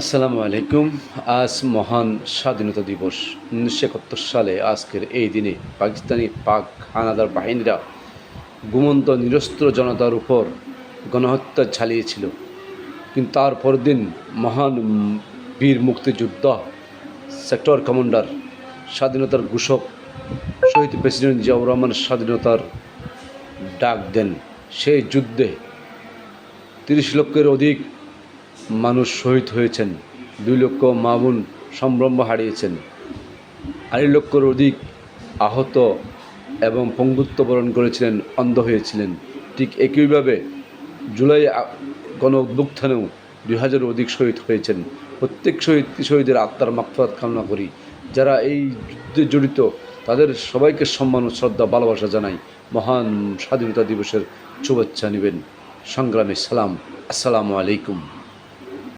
আসসালামু আলাইকুম। আজ মহান স্বাধীনতা দিবস। উনিশশো একাত্তর সালে আজকের এই দিনে পাকিস্তানি পাক হানাদার বাহিনীরা ঘুমন্ত নিরস্ত্র জনতার উপর গণহত্যা চালিয়েছিল। কিন্তু তার পরদিন মহান বীর মুক্তিযোদ্ধা সেক্টর কমান্ডার, স্বাধীনতার ঘোষক শহীদ প্রেসিডেন্ট জিয়াউর রহমান স্বাধীনতার ডাক দেন। সেই যুদ্ধে তিরিশ লক্ষের অধিক মানুষ শহীদ হয়েছেন। দুই লক্ষ মামুন সম্ভ্রম হারিয়েছেন। আড়াই লক্ষর অধিক আহত এবং পঙ্গুত্ব বরণ করেছিলেন, অন্ধ হয়েছিলেন। ঠিক একইভাবে জুলাই গণ উদ্বুত্থানেও দুই হাজারের অধিক শহীদ হয়েছেন। প্রত্যেক শহীদ শহীদের আত্মার মাকফাত কামনা করি। যারা এই যুদ্ধে জড়িত, তাদের সবাইকে সম্মান ও শ্রদ্ধা, ভালোবাসা জানাই। মহান স্বাধীনতা দিবসের শুভেচ্ছা নেবেন। সংগ্রামী সালাম। আসসালামু আলাইকুম।